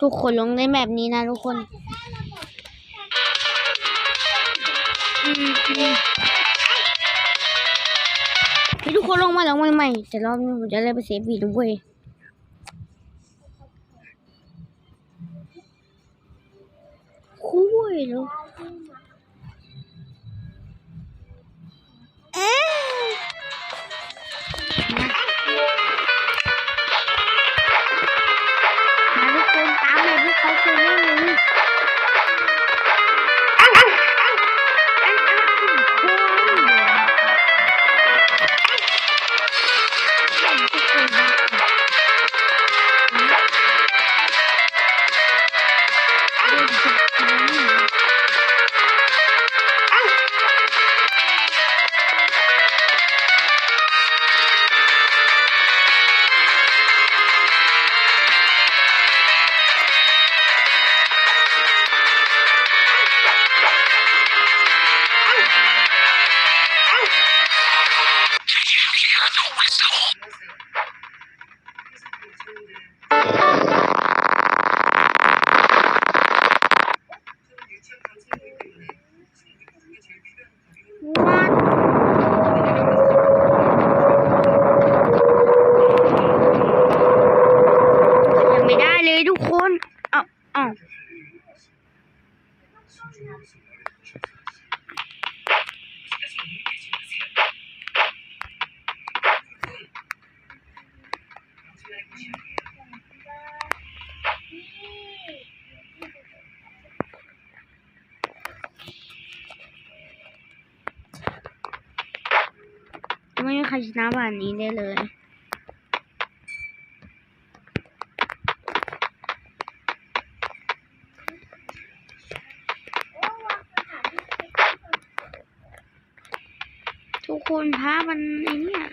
ทุกคนลงในแบบนี้นะทุกคนให้ทุกคนลงมาแล้วใหม่ๆแต่รอบนี้ผมจะเล่นไปเซฟวีด้วยคุยแล้วา อ้าเอ้า ไม่มีใครชนะแบบนี้ได้เลยทุกคนพามันไอเนี่ย